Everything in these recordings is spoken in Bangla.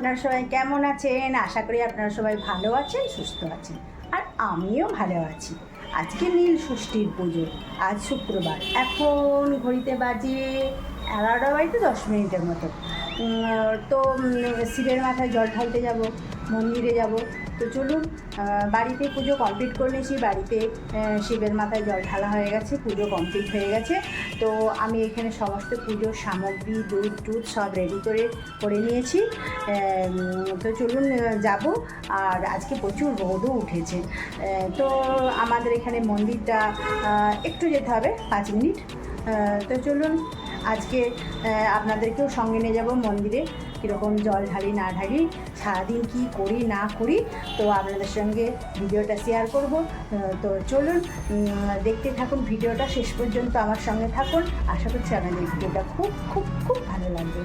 আপনারা সবাই কেমন আছেন? আশা করি আপনারা সবাই ভালো আছেন, সুস্থ আছেন। আর আমিও ভালো আছি। আজকে নীল ষষ্ঠীর পুজো, আজ শুক্রবার। এখন ঘড়িতে বাজে এগারোটা বাড়িতে দশ মিনিটের মতো। তো শিবের মাথায় জল ঢালতে যাব, মন্দিরে যাব। তো চলুন বাড়িতে পুজো কমপ্লিট করে নিয়েছি। বাড়িতে শিবের মাথায় জল ঢালা হয়ে গেছে, পুজো কমপ্লিট হয়ে গেছে। তো আমি এখানে সমস্ত পুজোর সামগ্রী, দুধ, টুধ সব রেডি করে করে নিয়েছি। তো চলুন যাব। আর আজকে প্রচুর রোদও উঠেছে। তো আমাদের এখানে মন্দিরটা একটু যেতে হবে, পাঁচ মিনিট। তো চলুন আজকে আপনাদেরকেও সঙ্গে নিয়ে যাব মন্দিরে, কীরকম জল ঢালি, না ঢালি, সারাদিন কী করি, না করি, তো আপনাদের সঙ্গে ভিডিওটা শেয়ার করব। তো চলুন দেখতে থাকুন ভিডিওটা, শেষ পর্যন্ত আমার সঙ্গে থাকুন। আশা করছি আপনাদের ভিডিওটা খুব খুব খুব ভালো লাগবে।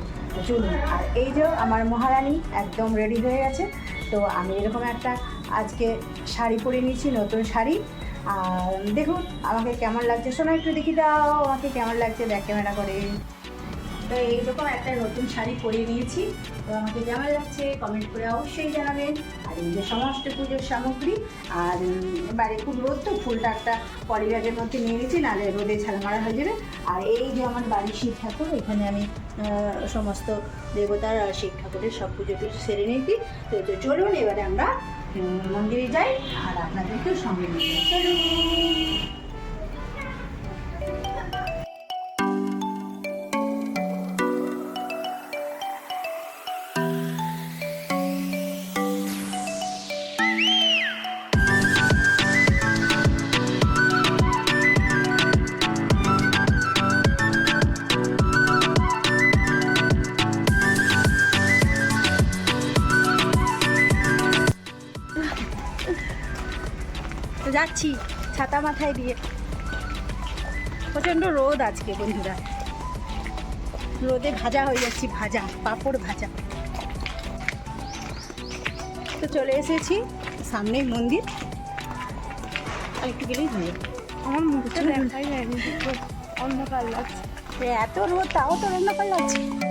চলুন, আর এই যে আমার মহারানী একদম রেডি হয়ে গেছে, তো আমি এরকম একটা আজকে শাড়ি পরে নিয়েছি, নতুন শাড়ি। আর দেখুন, আমাকে কেমন লাগছে? শোনা, একটু দেখি দাও, আমাকে কেমন লাগছে ব্যাক ক্যামেরা করে? তো এইরকম একটা নতুন শাড়ি পরিয়ে নিয়েছি। তো আমাকে কেমন লাগছে কমেন্ট করে অবশ্যই জানাবেন। আর এই যে সমস্ত পুজোর সামগ্রী, আর বাড়ি খুব রোদ তো, ফুলটা একটা পলিব্যাগের মধ্যে নিয়ে গেছি নাহলে রোদে ছাড়া মারা হয়ে যাবে। আর এই যে আমার বাড়ির শিব ঠাকুর, এখানে আমি সমস্ত দেবতার আর শিব ঠাকুরের সব পুজো টুজো সেরে নিয়েছি। তো চলুন, এবারে আমরা মন্দিরে যাই আর আপনাদেরকেও সঙ্গে নিয়ে। চলুন ছাতা মাথায় দিয়ে। প্রচণ্ড রোদ আজকে বন্ধুরা। রোদে ভাজা হয়ে যাচ্ছি ভাজা পাঁপড় ভাজা। তো চলে এসেছি সামনেই মন্দির। একটু গেলেই হয়ে আমার মুখটা দেখাই দুটো অন্ধকার লাগছে। এত রোদ তাও তো রান্না করে লাগছে।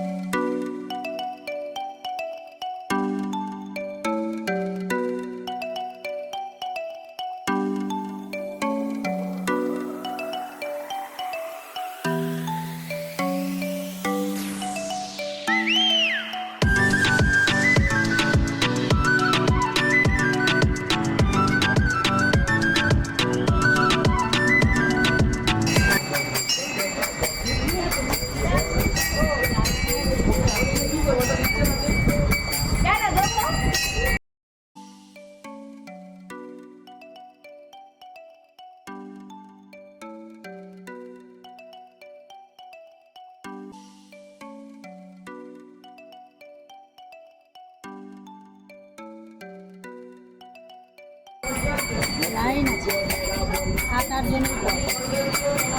সাত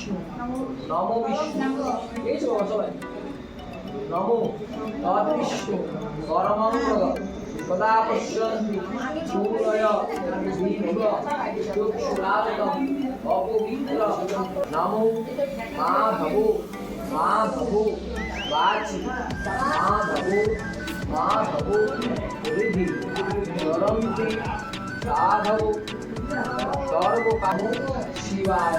বিষ্ণু। নম বিষ্ণু। এই তো সবাই। নম। তদ বিষ্ণু। পরমঙ্গল। সদা পশ্যন্তি সূরয় দীর্ঘ চক্ষুরাতম অপবিত্র। নমো। মা ভবো। মা ভবো। বাচি। মা ভবো। মা ভবো। হরিধি চরন্তি। সাধব। সর্বকাম শিবায়।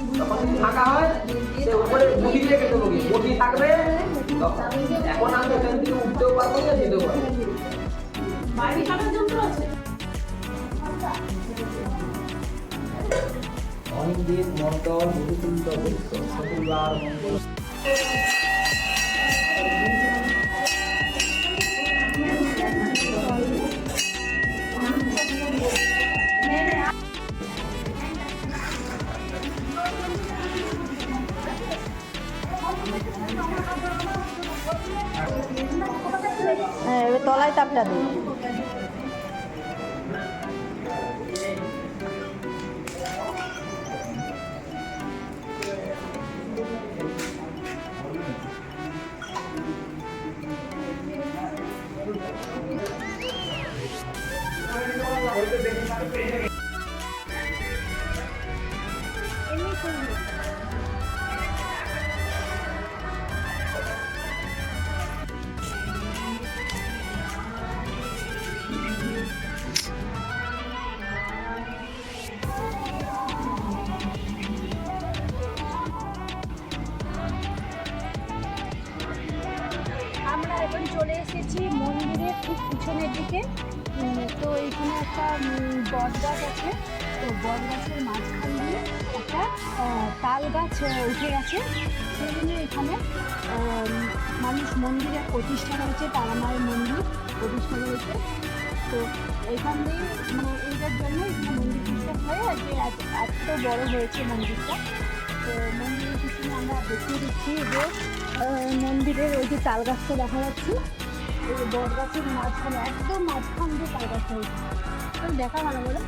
যখন ফাঁকা হয় সে উপরে বটি দিয়ে কেটে দেবো বটি থাকবে? এখন আমি এখান থেকে উঠতেও পারব না যেতেও পারব অনিন্দিত মন্ডল মধুকুণ্ড বৈদ্য শশুরবার মন্ডল তলায় তাপটা দিই। এখন চলে এসেছি মন্দিরের ঠিক পিছনের দিকে। তো এখানে একটা বট গাছ আছে। তো বট গাছের মাঝখান দিয়ে একটা তাল গাছ উঠে গেছে। সেই জন্য এখানে মানুষ মন্দিরের প্রতিষ্ঠা করেছে, তারামায়ের মন্দির প্রতিষ্ঠা করেছে। তো এখান দিয়ে মানে এইটার জন্য মন্দির প্রতিষ্ঠা হয়ে কি এত বড় হয়েছে মন্দিরটা। তো মন্দিরের পিছনে আমরা দেখিয়ে দিচ্ছি যে মন্দিরের ওই যে তাল গাছটা দেখা যাচ্ছে যে বট গাছের মাঝখানে, একদম মাঝখান দিয়ে তাল গাছটা হয়েছে দেখা ভালো বলে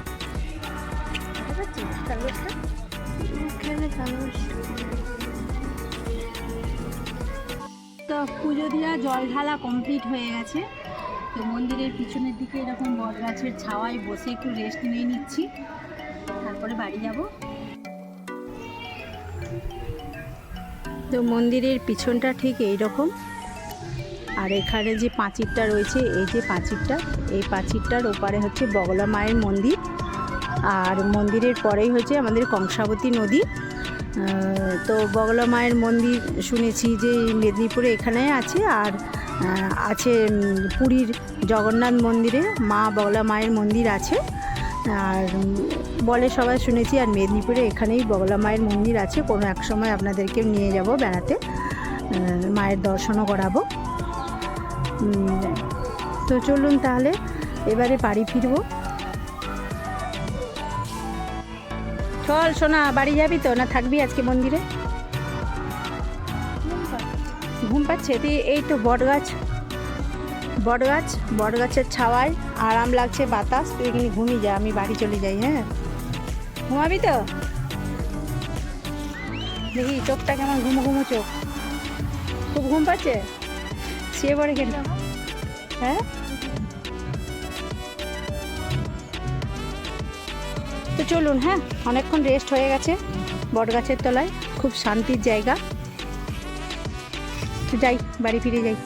দেখা যাচ্ছে তাল গাছটা তো পুজো দেওয়া জল ঢালা কমপ্লিট হয়ে গেছে। তো মন্দিরের পিছনের দিকে এরকম বট গাছের ছাওয়ায় বসে একটু রেস্ট নিয়ে নিচ্ছি। তারপরে বাড়ি যাব। তো মন্দিরের পিছনটা ঠিক এই রকম আর এখানে যে পাঁচিরটা রয়েছে, এই যে পাঁচিরটা, এই পাঁচিরটার ওপারে হচ্ছে বগলা মায়ের মন্দির। আর মন্দিরের পরেই হচ্ছে আমাদের কংসাবতী নদী। তো বগলা মায়ের মন্দির শুনেছি যে মেদিনীপুরে এখানে আছে। আর আছে পুরীর জগন্নাথ মন্দিরে মা বগলা মায়ের মন্দির আছে। আর বলে সবাই শুনেছি, আর মেদিনীপুরে এখানেই বগলা মায়ের মন্দির আছে। কোনো এক সময় আপনাদেরকে নিয়ে যাব বেড়াতে। মায়ের দর্শনও করাবো। তো চলুন তাহলে, এবারে বাড়ি ফিরবো। চল সোনা, বাড়ি যাবি তো, না থাকবি আজকে মন্দিরে? ঘুম পাচ্ছে। এই তো বট গাছ বট গাছ বট গাছের ছাওয়ায় আরাম লাগছে, বাতাস। তুই এখানে ঘুমিয়ে যা, আমি বাড়ি চলে যাই হ্যাঁ? ঘুমাবি তো? দেখি, চোখটা কেমন ঘুমো ঘুমো চোখ। খুব ঘুম পাচ্ছে? শুয়ে পড়ে কেন? হ্যাঁ? তো চলুন হ্যাঁ? অনেকক্ষণ রেস্ট হয়ে গেছে বট গাছের তলায়। খুব শান্তির জায়গা। তো যাই, বাড়ি ফিরে যাই।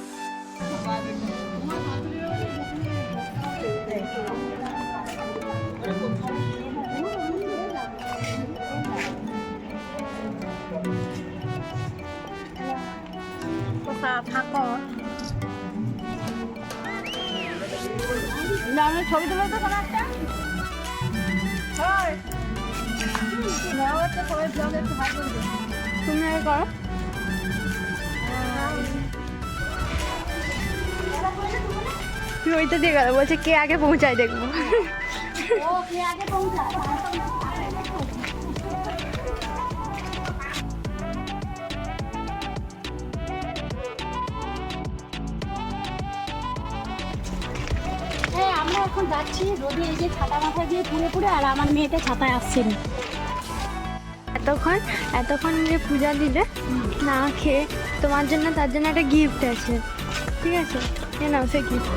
তুমি আগে করো। ওইটা দিয়ে গেল বলছে কে আগে পৌঁছায় দেখব। হ্যাঁ আমরা এখন যাচ্ছি রোদে এই যে ছাতা মাথা দিয়ে পুরো পুরো আর আমার মেয়েটা ছাতায় আসছে না। এতক্ষণ এতক্ষণ যে পূজা দিলে না খেয়ে তোমার জন্য তার জন্য একটা গিফট আছে। ঠিক আছে? এ নাও সে গিফট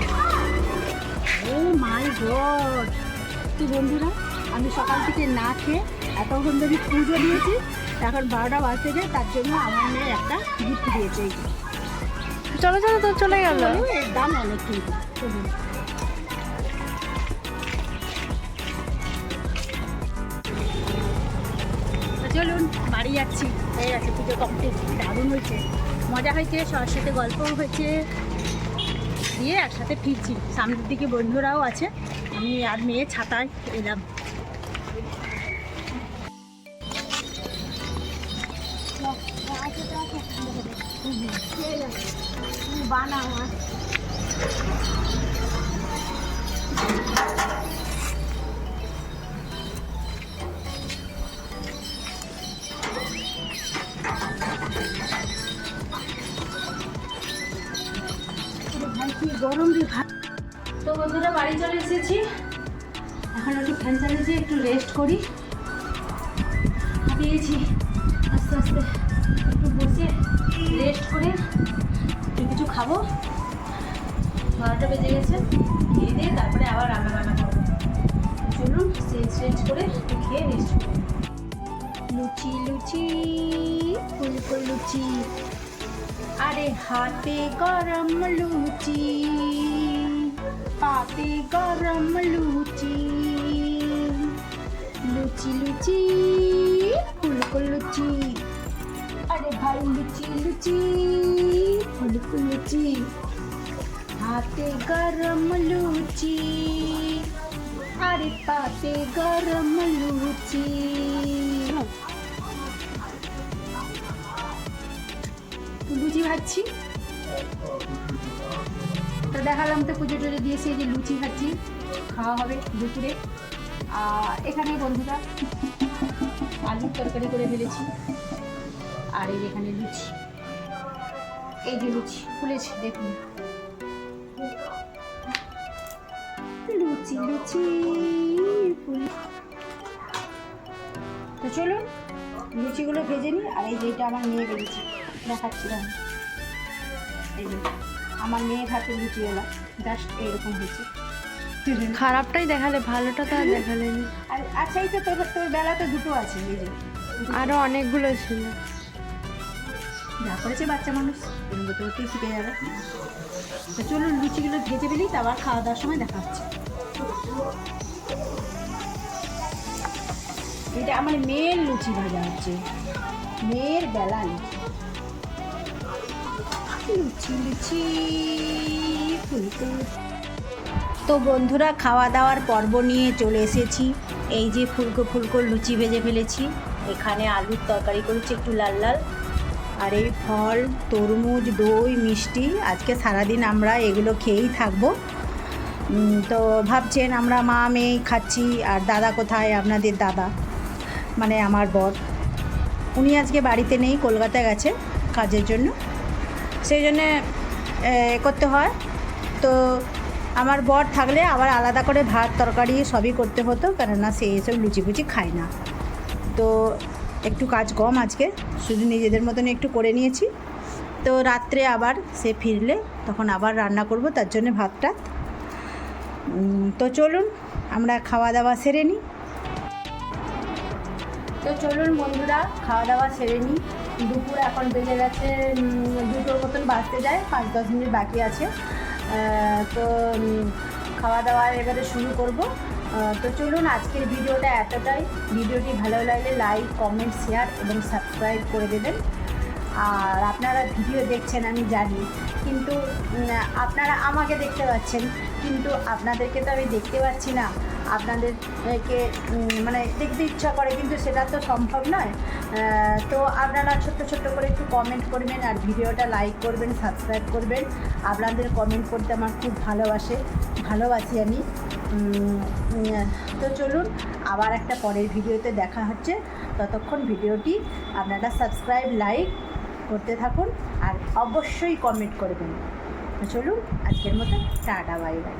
ও মাই গড! কি বন্ধুরা আমি সকাল থেকে না খেয়ে এতক্ষণ ধরে পুজো দিয়েছি এখন বারোটা বাজতে যায় তার জন্য আমার মেয়ে একটা গিফট দিয়েছে। চলো চলো তো চলে গেল। এর দাম অনেক কিন্তু। বাড়ি যাচ্ছি হয়ে গেছে পুজো কমপ্লিট দারুণ হয়েছে। মজা হয়েছে, সবার সাথে গল্পও হয়েছে। দিয়ে একসাথে ফিরছি। সামনের দিকে বন্ধুরাও আছে। আমি আর মেয়ে ছাতায় এলাম। বানাও কি গরম রে ভাই তো বন্ধুরা, বাড়ি চলে এসেছি। এখন একটু ফ্যান চালিয়েছি একটু রেস্ট করি। হাঁপিয়েছি আস্তে আস্তে একটু বসে রেস্ট করে একটু কিছু খাব। বারোটা বেজে গেছে, খেয়ে দিয়ে তারপরে আবার রান্না বান্না করব। চলুন চেঞ্জ চেঞ্জ করে খেয়ে রেস্ট করি। লুচি লুচি, ফুলকো লুচি। আরে হাতে গরম লুচি, পাতে গরম লুচি। লুচি লুচি, ফুলকো লুচি। আরে ভাই, লুচি লুচি, ফুলকো লুচি। হাতে গরম লুচি, আরে পাতে গরম লুচি। লুচি ভাজছি। তো দেখালাম তো পুজো টুজো দিয়েছি যে লুচি খাচ্ছি খাওয়া হবে দুপুরে। আর এখানে বন্ধুরা আলুর তরকারি করে ফেলেছি। আর এই এখানে লুচি। এই যে লুচি ফুলেছে, দেখুন। লুচি লুচি তো চলুন, লুচিগুলো ভেজে নিই। আর এই যেটা আমার মেয়ে বেরিয়েছে। দেখাচ্ছিলাম আমার মেয়ের হাতে লুচি এলা জাস্ট এরকম হয়েছে। খারাপটাই দেখালে ভালোটা তো আর দেখালে আর আচ্ছা এই তো তোর তোর বেলাতে দুটো আছে এই যে। আরও অনেকগুলো ছিল। যা করেছে বাচ্চা মানুষ এরকম করতে করতেই শিখে যাবে। তো চলুন লুচিগুলো ভেজে ফেলি তারপর খাওয়া দাওয়ার সময় দেখা হচ্ছে। এটা আমার মেয়ের লুচি ভাজা হচ্ছে। মেয়ের বেলা লুচি। তো বন্ধুরা খাওয়া দাওয়ার পর্ব নিয়ে চলে এসেছি। এই যে ফুলকো ফুলকো লুচি ভেজে ফেলেছি। এখানে আলুর তরকারি করেছি একটু লাল লাল। আর এই ফল, তরমুজ, দই, মিষ্টি, আজকে সারাদিন আমরা এগুলো খেয়েই থাকব। তো ভাবছেন আমরা মা মেয়ে খাচ্ছি, আর দাদা কোথায়? আপনাদের দাদা মানে আমার বর। উনি আজকে বাড়িতে নেই কলকাতা গেছে কাজের জন্য। সেই জন্যে করতে হয়। তো আমার বর থাকলে আবার আলাদা করে ভাত, তরকারি সবই করতে হতো, কেননা সে এসব লুচি ফুচি খায় না। তো একটু কাজ কম আজকে, শুধু নিজেদের মতন একটু করে নিয়েছি। তো রাত্রে আবার সে ফিরলে, তখন আবার রান্না করব, তার জন্য ভাত টাত তো চলুন, আমরা খাওয়া দাওয়া সেরে নিই। তো চলুন বন্ধুরা খাওয়া দাওয়া সেরে নিই। দুপুর এখন বেজে গেছে দুটোর মতন বাঁচতে যায়, পাঁচ দশ মিনিট বাকি আছে। তো খাওয়া দাওয়া এবারে শুরু করব। তো চলুন আজকের ভিডিওটা এতটাই। ভিডিওটি ভালো লাগলে লাইক, কমেন্ট, শেয়ার এবং সাবস্ক্রাইব করে দেবেন। আর আপনারা ভিডিও দেখছেন, আমি জানি। কিন্তু আপনারা আমাকে দেখতে পাচ্ছেন, কিন্তু আপনাদেরকে তো আমি দেখতে পাচ্ছি না। আপনাদেরকে মানে দেখতে ইচ্ছা করে, কিন্তু সেটা তো সম্ভব নয়। তো আপনারা ছোট্ট ছোট্ট করে একটু কমেন্ট করবেন আর ভিডিওটা লাইক করবেন সাবস্ক্রাইব করবেন। আপনাদের কমেন্ট করতে আমার খুব ভালোবাসে, ভালোবাসি আমি। তো চলুন, আবার একটা পরের ভিডিওতে দেখা হচ্ছে। ততক্ষণ ভিডিওটি আপনারা সাবস্ক্রাইব লাইক করতে থাকুন আর অবশ্যই কমেন্ট করবেন চলুন আজকের মতো টাটা বাই বাই